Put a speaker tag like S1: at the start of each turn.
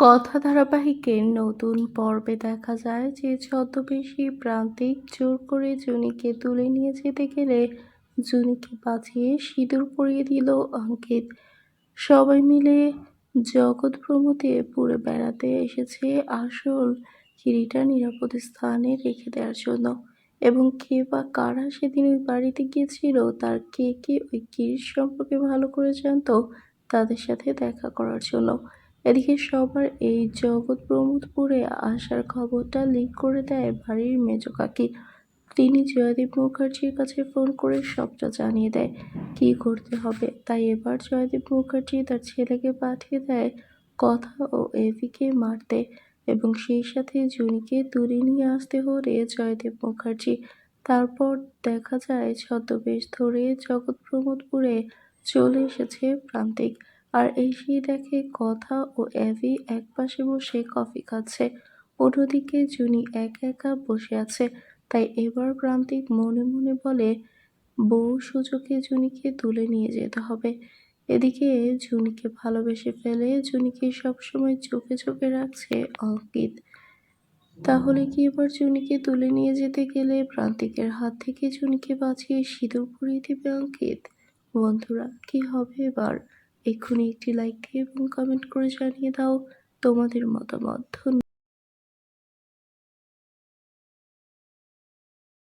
S1: কথা ধারাবাহিকের নতুন পর্বে দেখা যায় যে ছদ্মবেশী প্রান্তিক জোর করে জুনিকে তুলে নিয়ে যেতে গেলে জুনিকে বাঁচিয়ে সিঁদুর পরিয়ে দিল অঙ্কিত। সবাই মিলে জগৎ ভ্রমতে পুরে বেড়াতে এসেছে আসল কিরিটা নিরাপদ স্থানে রেখে দেওয়ার জন্য। এবং কে বা কারা সেদিন ওই বাড়িতে গিয়েছিল, তার কে কে ওই কিরিট সম্পর্কে ভালো করে জানতো, তাদের সাথে দেখা করার জন্য। এদিকে সবার এই জগৎ প্রমোদপুরে আসার খবরটা লিক করে দেয় বাড়ির মেজ কাকি। তিনি জয়দীপ মুখার্জির কাছে ফোন করে সবটা জানিয়ে দেয়, কী করতে হবে? তাই এবার জয়দীপ মুখার্জি তার ছেলেকে পাঠিয়ে দেয় কথা ও এভিকে মারতে এবং সেই সাথে জুনিকে দূরে নিয়ে আসতে হলে জয়দেব মুখার্জি। তারপর দেখা যায় ছদ্মবেশ ধরে জগৎ প্রমোদপুরে চলে এসেছে প্রান্তিক। আর এই এসেই দেখে কথা ও অ্যাভি একপাশে বসে কফি খাচ্ছে। অন্যদিকে জুনি একা একা বসে আছে, তাই এবার প্রান্তিক মনে মনে বলে, বউ সুযোগে জুনিকে তুলে নিয়ে যেতে হবে। এদিকে জুনিকে ভালোবেসে ফেলে জুনিকে সবসময় চোখে চোখে রাখছে অঙ্কিত। তাহলে কি এবার জুনিকে তুলে নিয়ে যেতে গেলে প্রান্তিকের হাত থেকে জুনিকে বাঁচিয়ে সিঁদুর পরিয়ে দেবে অঙ্কিত? বন্ধুরা, কি হবে এবার? এক্ষুনি একটি লাইক দিয়ে এবং কমেন্ট করে জানিয়ে দাও তোমাদের মতামত।